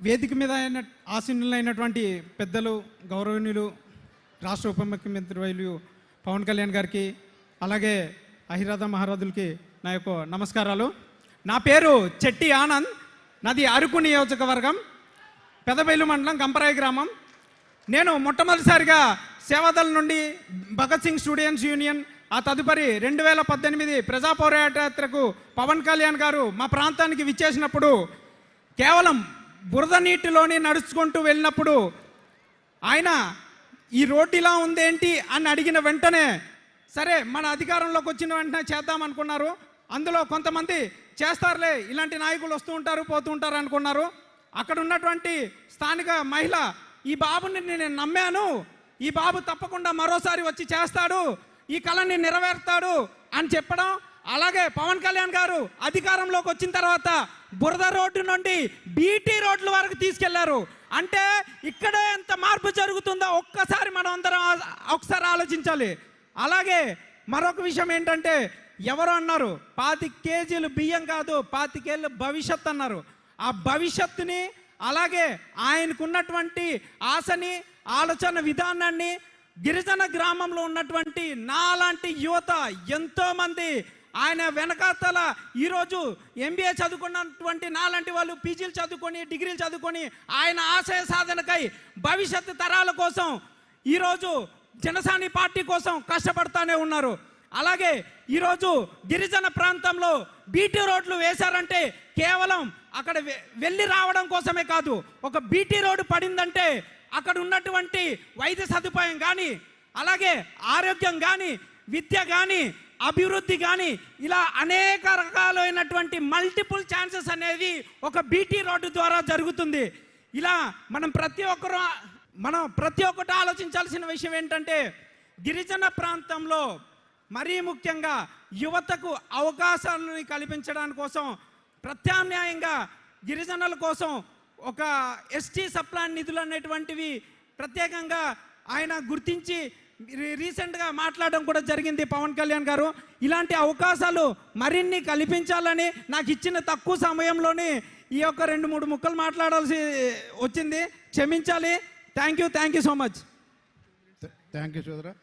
వేదిక మీద అయిన ఆసీనులైనటువంటి పెద్దలు గౌరవనీయులు రాష్ట్ర ఉప ముఖ్యమంత్రి వైలు పవన్ కళ్యాణ్ గారికి అలాగే అహిరాధ మహారాజులకి నా యొక్క నమస్కారాలు. నా పేరు చెట్టి ఆనంద్ నాది అరకు నియోజకవర్గం పెదబైలు మండలం గంపరాయి గ్రామం. నేను మొట్టమొదటిసారిగా సేవాదళ నుండి భగత్ సింగ్ స్టూడెంట్స్ యూనియన్ ఆ తదుపరి రెండు వేల పద్దెనిమిది ప్రజా పోరాటయాత్రకు పవన్ కళ్యాణ్ గారు మా ప్రాంతానికి విచ్చేసినప్పుడు కేవలం బురద నీటిలోని నడుచుకుంటూ వెళ్ళినప్పుడు ఆయన ఈ రోడ్డు ఇలా ఉందేంటి? అని అడిగిన వెంటనే సరే మన అధికారంలోకి వచ్చిన వెంటనే చేద్దాం అనుకున్నారు. అందులో కొంతమంది చేస్తారులే ఇలాంటి నాయకులు వస్తూ ఉంటారు పోతూ ఉంటారు అనుకున్నారు. అక్కడ ఉన్నటువంటి స్థానిక మహిళ ఈ బాబుని నేను నమ్మాను. ఈ బాబు తప్పకుండా మరోసారి వచ్చి చేస్తాడు. ఈ కళని నెరవేరుతాడు అని చెప్పడం. అలాగే పవన్ కళ్యాణ్ గారు అధికారంలోకి వచ్చిన తర్వాత బురద రోడ్డు నుండి బీటీ రోడ్ల వరకు తీసుకెళ్ళారు. అంటే ఇక్కడ ఎంత మార్పు జరుగుతుందో ఒక్కసారి మనం అందరం ఒకసారి ఆలోచించాలి. అలాగే మరొక విషయం ఏంటంటే ఎవరు అన్నారు? పాతి కేజీలు బియ్యం కాదు పాతికేళ్ళు భవిష్యత్ అన్నారు. ఆ భవిష్యత్తుని అలాగే ఆయనకున్నటువంటి ఆశని ఆలోచన విధానాన్ని గిరిజన గ్రామంలో ఉన్నటువంటి నాలాంటి యువత ఎంతోమంది ఆయన వెనకాతల ఈరోజు ఎంబీఏ చదువుకున్నటువంటి నాలాంటి వాళ్ళు పీజీలు చదువుకొని డిగ్రీలు చదువుకొని ఆయన ఆశయ సాధనకై భవిష్యత్తు తరాల కోసం ఈరోజు జనసాని పార్టీ కోసం కష్టపడతానే ఉన్నారు. అలాగే ఈరోజు గిరిజన ప్రాంతంలో బీటీ రోడ్లు వేశారంటే కేవలం అక్కడ వెళ్ళి రావడం కోసమే కాదు ఒక బీటీ రోడ్డు పడిందంటే అక్కడ ఉన్నటువంటి వైద్య సదుపాయం కానీ అలాగే ఆరోగ్యం కానీ విద్య కానీ అభివృద్ధి కానీ ఇలా అనేక రకాలైనటువంటి మల్టిపుల్ ఛాన్సెస్ అనేది ఒక బీటీ రోడ్డు ద్వారా జరుగుతుంది. ఇలా మనం ప్రతి ఒక్కరు మనం ప్రతి ఒక్కటి ఆలోచించాల్సిన విషయం ఏంటంటే గిరిజన ప్రాంతంలో మరీ ముఖ్యంగా యువతకు అవకాశాలను కల్పించడానికి కోసం ప్రత్యామ్నాయంగా గిరిజనుల కోసం ఒక ఎస్టీ సప్లాన్ నిధులు అనేటువంటివి ప్రత్యేకంగా ఆయన గుర్తించి రీసెంట్గా మాట్లాడడం కూడా జరిగింది పవన్ కళ్యాణ్ గారు. ఇలాంటి అవకాశాలు మరిన్ని కల్పించాలని నాకు ఇచ్చిన తక్కువ సమయంలోనే ఈ యొక్క రెండు మూడు ముక్కలు మాట్లాడాల్సి వచ్చింది. క్షమించాలి. Thank you thank you so much. Thank you సోదరా.